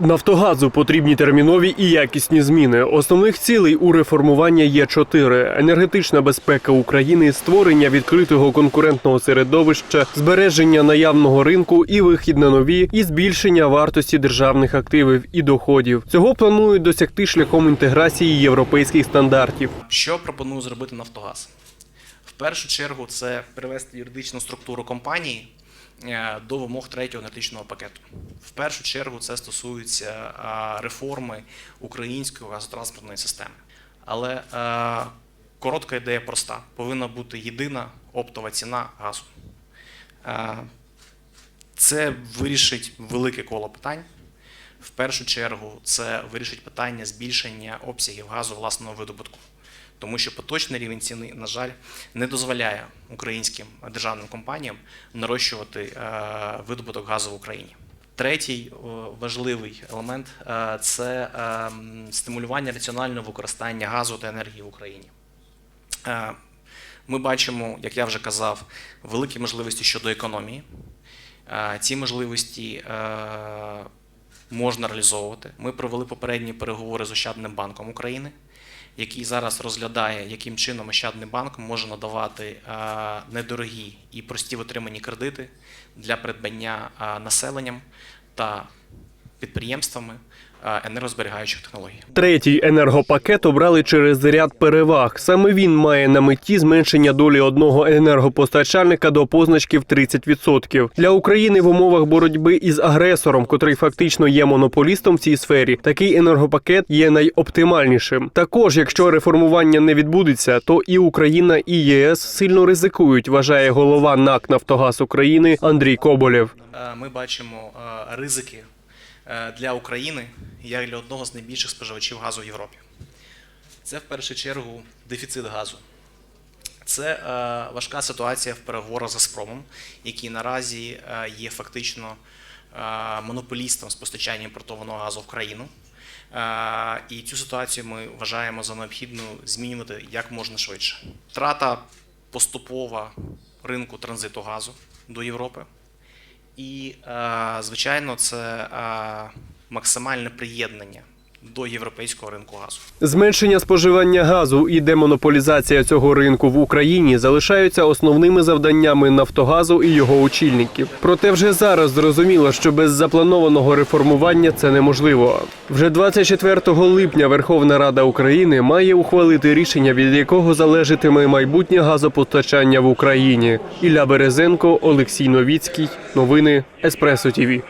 Нафтогазу потрібні термінові і якісні зміни. Основних цілей у реформування є чотири: енергетична безпека України, створення відкритого конкурентного середовища, збереження наявного ринку і вихід на нові, і збільшення вартості державних активів і доходів. Цього планують досягти шляхом інтеграції європейських стандартів. Що пропоную зробити Нафтогаз? В першу чергу це привести юридичну структуру компанії до вимог третього енергетичного пакету. В першу чергу це стосується реформи української газотранспортної системи. Але е, коротка ідея проста: повинна бути єдина оптова ціна газу. Е, Це вирішить велике коло питань. В першу чергу це вирішить питання збільшення обсягів газу власного видобутку. Тому що поточний рівень ціни, на жаль, не дозволяє українським державним компаніям нарощувати е, видобуток газу в Україні. Третій важливий елемент е, це е, стимулювання раціонального використання газу та енергії в Україні. Е, Ми бачимо, як я вже казав, великі можливості щодо економії. Е, Ці можливості е, можна реалізовувати. Ми провели попередні переговори з Ощадним банком України, який зараз розглядає, яким чином Ощадний банк може надавати е, недорогі і прості в отриманні кредити для придбання е, населенням та підприємствами енергозберігаючих технологій. Третій енергопакет обрали через ряд переваг. Саме він має на меті зменшення долі одного енергопостачальника до позначки в 30%. Для України в умовах боротьби із агресором, котрий фактично є монополістом в цій сфері, такий енергопакет є найоптимальнішим. Також, якщо реформування не відбудеться, то і Україна, і ЄС сильно ризикують, вважає голова НАК Нафтогаз України Андрій Коболєв. Е, Ми бачимо е, ризики е, для України як для одного з найбільших споживачів газу в Європі. Це в першу чергу дефіцит газу. Це е, важка ситуація в переговорах з Газпромом, який наразі е, є фактично е, монополістом з постачання імпортованого газу в країну. Е, І цю ситуацію ми вважаємо за необхідну змінювати як можна швидше. Втрата поступова ринку транзиту газу до Європи. І, е, звичайно, це е, максимальне приєднання до європейського ринку газу. Зменшення споживання газу і демонополізація цього ринку в Україні залишаються основними завданнями Нафтогазу і його очільників. Проте вже зараз зрозуміло, що без запланованого реформування це неможливо. Вже 24 липня Верховна Рада України має ухвалити рішення, від якого залежатиме майбутнє газопостачання в Україні. Ілля Березенко, Олексій Новіцький. Новини Еспресо ТІВІ.